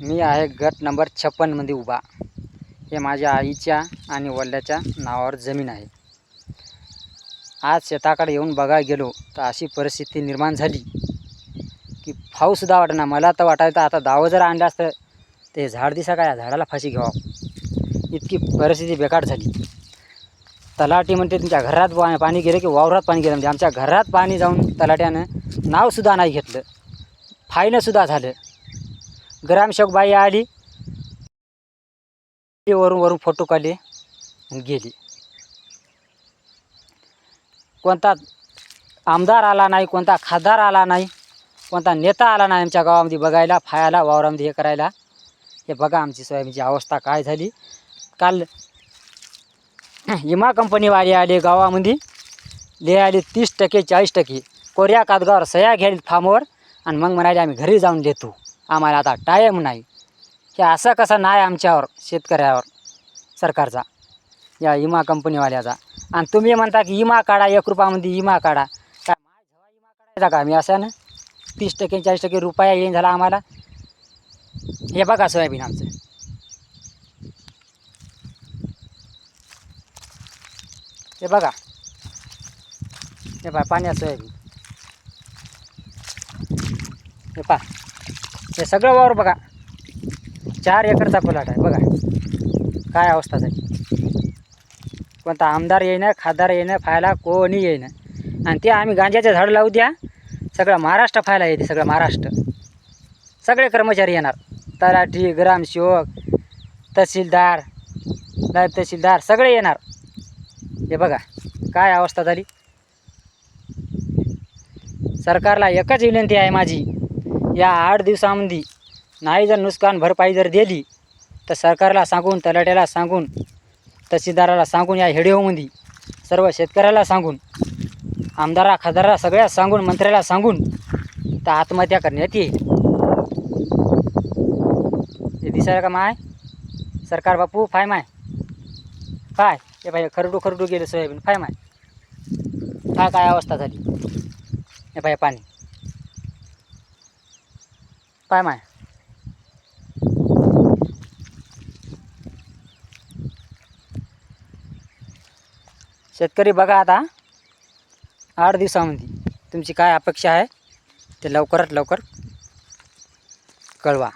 मी आहे गट नंबर छप्पनमध्ये उभा. हे माझ्या आईच्या आणि वडिलाच्या नावावर जमीन आहे. आज शेताकडे येऊन बघायला गेलो तर अशी परिस्थिती निर्माण झाली की फाऊसुद्धा वाटेना मला तर वाटायचं आता दावं जर आणलं असतं ते झाड दिसा काय? झाडाला फाशी घ्यावं. इतकी परिस्थिती बेकार झाली. तलाटी म्हणते तुमच्या घरात पाणी गेलं की वावरात पाणी गेलं. म्हणजे आमच्या घरात पाणी जाऊन तलाट्यानं नावसुद्धा नाही घेतलं. फायनंसुद्धा झालं. ग्रामसेवक बाई आली. वरून वरून फोटो काढले गेली. कोणता आमदार आला नाही कोणता खासदार आला नाही कोणता नेता आला नाही आमच्या गावामध्ये बघायला फायाला वावरामध्ये हे करायला. हे बघा आमची सोयाबीनची अवस्था काय झाली. काल विमा कंपनीवाले आले गावामध्ये. ले आले तीस टक्के चाळीस टक्के. कोऱ्या कादगावर सह्या घ्यायला फार्मवर आणि मग म्हणाले आम्ही घरी जाऊन देतो. आम्हाला आता टाईम नाही. हे असं कसं नाही आमच्यावर शेतकऱ्यावर सरकारचा. या विमा कंपनीवाल्याचा. आणि तुम्ही म्हणता की विमा काढा एक रुपयामध्ये विमा काढा. काय विमा काढायचा का? मी असं ना तीस टक्के चाळीस टक्के रुपया येईन झाला आम्हाला. हे बघा सोयाबीन आमचं. हे बघा. हे पहा पाण्यात सोयाबीन. हे पहा. हे सगळं वावर बघा. चार एकरचा प्लॉट आहे बघा. काय अवस्था झाली. कोणता आमदार येईना खासदार येईना फायला कोणी येईना. आणि ते आम्ही गांज्याचं झाड लावू द्या. सगळं महाराष्ट्र फायला येते सगळं महाराष्ट्र. सगळे कर्मचारी येणार. तलाठी ग्रामसेवक तहसीलदार नायब तहसीलदार सगळे येणार. हे बघा काय अवस्था झाली. सरकारला एकच विनंती आहे माझी. या आठ दिवसामध्ये नाही जर नुकसान भरपाई जर दिली तर सरकारला सांगून तलाट्याला सांगून तहसीलदाराला सांगून या हेडिओमध्ये सर्व शेतकऱ्याला सांगून आमदारा खासदाराला सगळ्या सांगून मंत्र्याला सांगून तर आत्महत्या करण्यात येईल. हे दिसायला का माय? सरकार बापू फाय माय? फाय? हे पाहिजे खरडू खरडू गेलं सोयाबीन फाय माय? काय काय अवस्था झाली? हे पाहिजे पाणी. पाय माय. शेतकरी बघा आता. आठ दिवसामध्ये तुमची काय अपेक्षा आहे ते लवकरात लवकर कळवा.